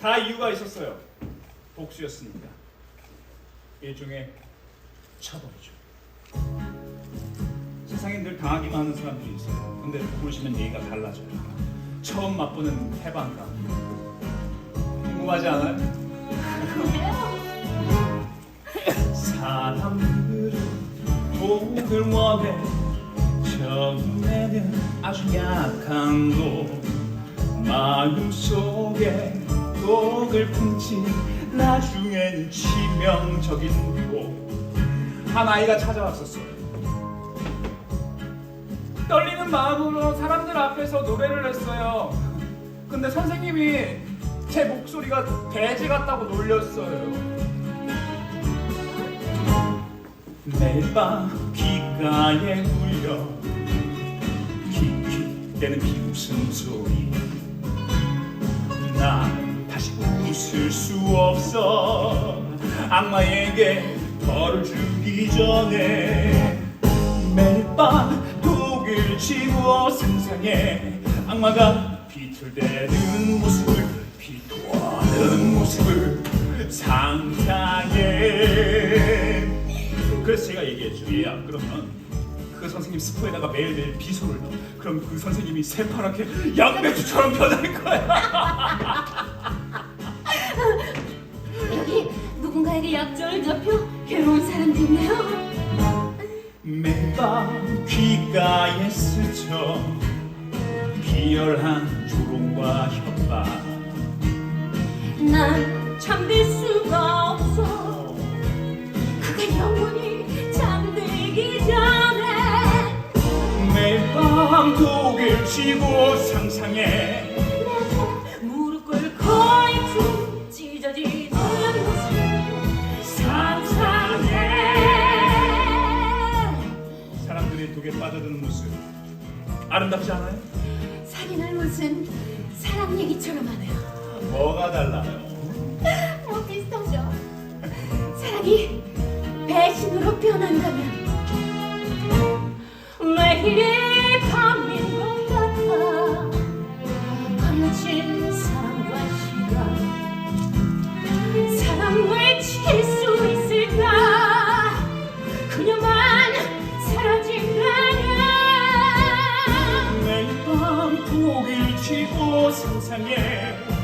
다 이유가 있었어요. 복수였으니까. 일종의 처벌이죠. 세상에 늘 당하기만 하는 사람들이 있어요. 근데 보시면 얘기가 달라져요. 처음 맛보는 해방감. 궁금하지 않아요? 사람들은 복을 원해 처음에는 아주 약한 도 마음속에 독을 품지. 나중에는 치명적인 도한 아이가 찾아왔었어요. 떨리는 마음으로 사람들 앞에서 노래를 했어요. 근데 선생님이 제 목소리가 돼지 같다고 놀렸어요. 매일 밤 귓가에 울려. 킥킥대는 비웃음 소리 웃을 수 없어. 악마에게 벌을 주기 전에 매일 밤 독을 쥐고 상상해. 악마가 비틀대는 모습을 비토하는 모습을 상상해. 그래서 제가 얘기했죠 얘야 그러면 그 선생님 스포에다가 매일매일 비소를 넣어. 그럼 그 선생님이 새파랗게 양배추처럼 변할 거야 누군가에게 약점을 잡혀 괴로운 사람도 있네요. 매일 밤 귓가에 스쳐 비열한 조롱과 협박 난 잠들 수가 없어. 그가 영원히 잠들기 전에 매일 밤 독을 쥐고 상상해 독에 빠져드는 모습 아름답지 않아요? 살인할 모습은 사랑 얘기처럼 하네요. 뭐가 달라요? 뭐 비슷하죠. 사랑이 배신으로 변한다면 상상해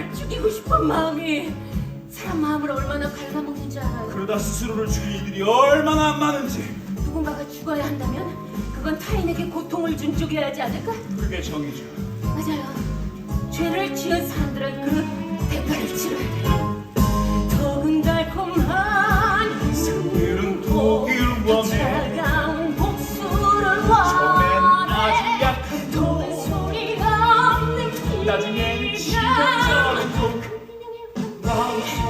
아, 누군가를 죽이고 싶은 마음이 사람 마음을 얼마나 갉아먹는지 알아요 그러다 스스로를 죽인 이들이 얼마나 많은지 누군가가 죽어야 한다면 그건 타인에게 고통을 준 쪽이어야지 않을까? 그게 정이죠 맞아요. 죄를 지은 사람들은 그 대가를 치러야 돼 소